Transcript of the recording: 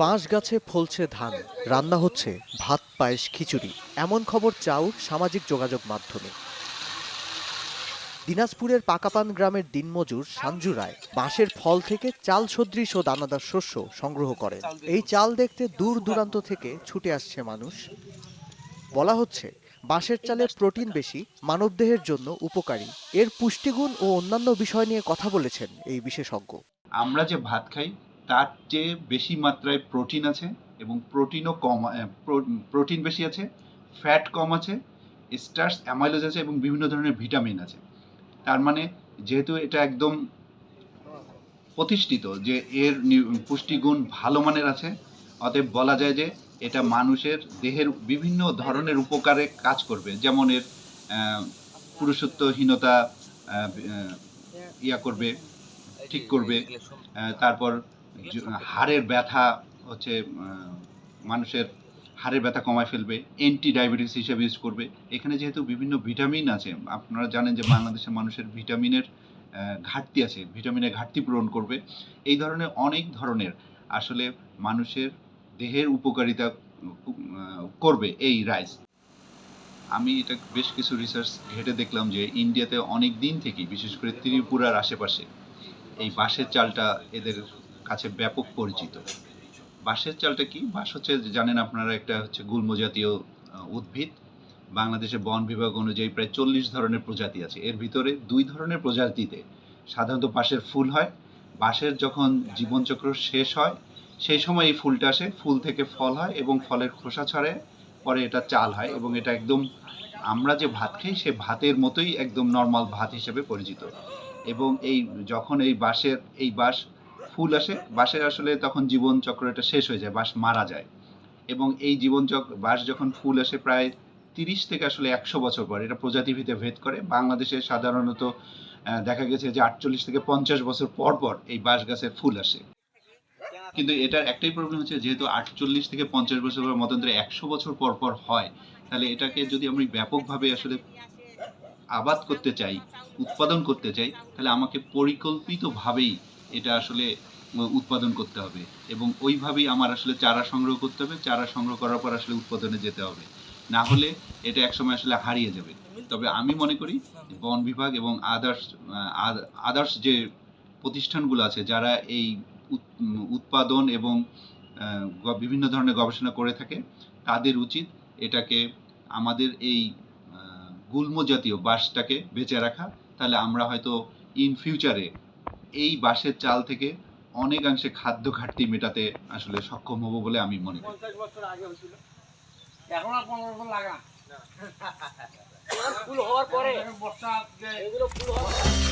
বাঁশ গাছে ফলছে ধান, রান্না হচ্ছে ভাত, পায়েস, খিচুড়ি। এমন খবর চাও সামাজিক যোগাযোগ মাধ্যমে। দিনাজপুরের পাকাপান গ্রামের দিনমজুর সাঞ্জু রায় বাঁশের ফল থেকে চাল সদৃশ ও দানাদার শস্য সংগ্রহ করেন। এই চাল দেখতে দূর দূরান্ত থেকে ছুটে আসছে মানুষ। বলা হচ্ছে, বাঁশের চালে প্রোটিন বেশি, মানবদেহের জন্য উপকারী। এর পুষ্টিগুণ ও অন্যান্য বিষয় নিয়ে কথা বলেছেন এই বিশেষজ্ঞ। আমরা যে ভাত খাই তার চেয়ে বেশি মাত্রায় প্রোটিন আছে এবং প্রোটিনও কম প্রোটিন বেশি আছে, ফ্যাট কম আছে স্টার্স অ্যামাইলোজ আছে এবং বিভিন্ন ধরনের ভিটামিন আছে। তার মানে যেহেতু এটা একদম প্রতিষ্ঠিত যে এর পুষ্টিগুণ ভালো মানের আছে, অতএব বলা যায় যে এটা মানুষের দেহের বিভিন্ন ধরনের উপকারে কাজ করবে। যেমন এর পুরুষত্বহীনতা ইয়া করবে, ঠিক করবে তারপর হাড়ের ব্যথা হচ্ছে মানুষের হাড়ের ব্যথা কমায় ফেলবে অ্যান্টি ডায়াবেটিস হিসেবে ইউজ করবে। এখানে যেহেতু বিভিন্ন ভিটামিন আছে, আপনারা জানেন যে বাংলাদেশের মানুষের ভিটামিনের ঘাটতি আছে ভিটামিনের ঘাটতি পূরণ করবে। এই ধরনের অনেক ধরনের আসলে মানুষের দেহের উপকারিতা করবে এই রাইস আমি এটা বেশ কিছু রিসার্চ ঘেটে দেখলাম যে ইন্ডিয়াতে অনেক দিন থেকেই, বিশেষ করে ত্রিপুরার আশেপাশে, এই বাঁশের চালটা এদের কাছে ব্যাপক পরিচিত। বাঁশের চালটা কি? বাঁশ হচ্ছে, জানেন আপনারা, একটা হচ্ছে গুল্ম জাতীয় উদ্ভিদ। বাংলাদেশের বন বিভাগ অনুযায়ী প্রায় চল্লিশ ধরনের প্রজাতি আছে। এর ভিতরে দুই ধরনের প্রজাতিতে সাধারণত বাঁশের ফুল হয়। বাঁশের যখন জীবনচক্র শেষ হয়, সেই সময় এই ফুলটা আসে। ফুল থেকে ফল হয় এবং ফলের খোসা ছড়ে পরে এটা চাল হয় এবং এটা একদম আমরা যে ভাত খাই, সে ভাতের মতোই একদম নর্মাল ভাত হিসেবে পরিচিত। এবং এই, যখন এই বাঁশের, এই বাঁশ ফুল আসে, বাঁশের আসলে তখন জীবন চক্র এটা শেষ হয়ে যায়, বাঁশ মারা যায়। এবং এই জীবন চক্র বাঁশ যখন ফুল আসে প্রায় তিরিশ থেকে আসলে একশো বছর পর, এটা প্রজাতিভিত্তিক ভেদ করে, বাংলাদেশে সাধারণত দেখা গেছে যে আটচল্লিশ থেকে পঞ্চাশ বছর পর পর এই বাঁশ গাছের ফুল আসে। কিন্তু এটার একটাই প্রবলেম হচ্ছে, যেহেতু আটচল্লিশ থেকে পঞ্চাশ বছর পর মতান্তরে একশো বছর পর পর হয়, তাহলে এটাকে যদি আমি ব্যাপকভাবে আসলে আবাদ করতে চাই, উৎপাদন করতে চাই, তাহলে আমাকে পরিকল্পিতভাবেই এটা আসলে উৎপাদন করতে হবে। এবং ওইভাবেই আমার আসলে চারা সংগ্রহ করতে হবে। চারা সংগ্রহ করার পর আসলে উৎপাদনে যেতে হবে। না হলে এটা একসময় আসলে হারিয়ে যাবে। তবে আমি মনে করি বন বিভাগ এবং আদার্স আদার্স যে প্রতিষ্ঠানগুলো আছে, যারা এই উৎ- উৎপাদন এবং বিভিন্ন ধরনের গবেষণা করে থাকে, তাদের উচিত এটাকে আমাদের এই গুল্ম জাতীয় বাঁশটাকে বেঁচে রাখা। তাহলে আমরা হয়তো ইন ফিউচারে এই বাঁশের চাল থেকে অনেকাংশে খাদ্য ঘাটতি মেটাতে আসলে সক্ষম হব বলে আমি মনে করি। পঞ্চাশ বছর আগে হয়েছিল। এখন আর পনেরো বছর লাগা না। ফুল হওয়ার পরে। বর্ষা এগুলো ফুল পুরো।